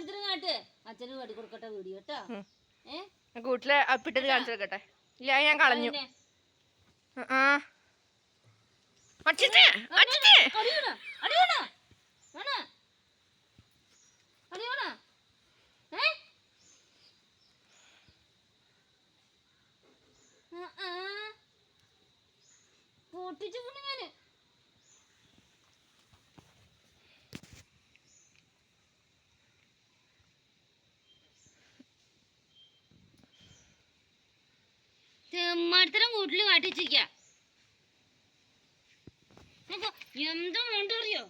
എടുത്തിട്ട് കാട്ട്. അച്ഛന് വേടി കൊടുക്കട്ടെ വീഡിയോ കേട്ടോ. കൂട്ടിലെ അപ്പിട്ടത് കാണിച്ചു കൊടുക്കട്ടെ. ഇല്ല ഞാൻ കളഞ്ഞു. ആ അച്ഛനെ വേണോ? ഏ? പൊട്ടിച്ചു പോണു കൂട്ടിൽ കാട്ടിച്ചിരിക്ക എന്തോ വേണ്ട അറിയോ?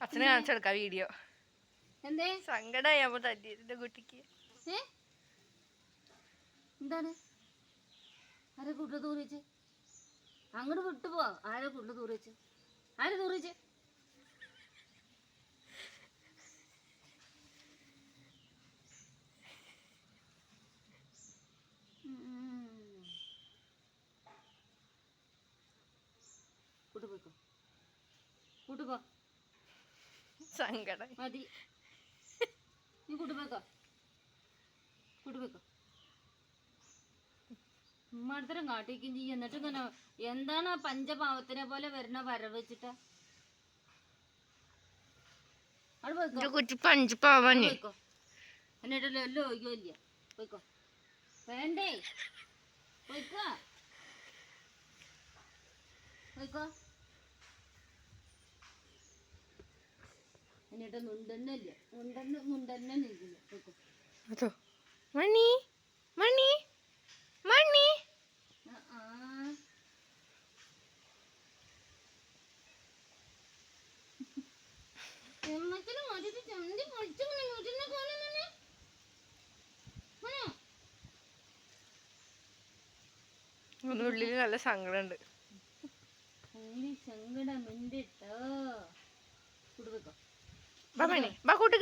അച്ഛനെ കാണിച്ചു കൊടുക്കാം വീഡിയോ. എന്തേ? സങ്കടമായി അപ്പൊ തല്ലിയതിന്റെ കുട്ടിക്ക്. എന്താണ്? ആരെ കൂട്ടിൽ തൂറിച്ച് അങ്ങോട്ട് വിട്ടു പോ ആരെ കൂട്ടിൽ തൂറിച്ച് തൂറിച്ച് കൂട്ടുപോയിക്കോ കൂട്ടുപോ സങ്കടം. മതി. നീ കൂട്ടുപോയിക്കോ കൂട്ടുപോയിക്കോ ഉമ്മടത്തരം കാട്ടിക്കും ചെയ്യും എന്നിട്ട് ഇങ്ങനെ എന്താണ് പഞ്ചപാവത്തിനെ പോലെ വരുന്ന വരവ് വെച്ചിട്ട്? അവിടെ പോയിക്കോ. എന്റെ കുട്ടി പഞ്ച് പാവാന് പോയിക്കോ. എന്നിട്ടല്ലോ എല്ലോ ഒയ്യോ ഇല്ല. പോയിക്കോ. വേണ്ടേ? പോയിക്കോ. പോയിക്കോ. എന്നിട്ട് മുണ്ടെന്നെ ഇല്ല. മുണ്ടെന്നെ മുണ്ടെന്നെ പോയിക്കോ. മണി മണി? മണി ആ, ആ. ചന്തി പൊളിച്ച് തന്നെ. ഉള്ളിൽ നല്ല സങ്കടമുണ്ട് സങ്കടം ഉണ്ട് ട്ടോ. കുടുവെക്കോ ബാ മണി ബാ കൂട്ട്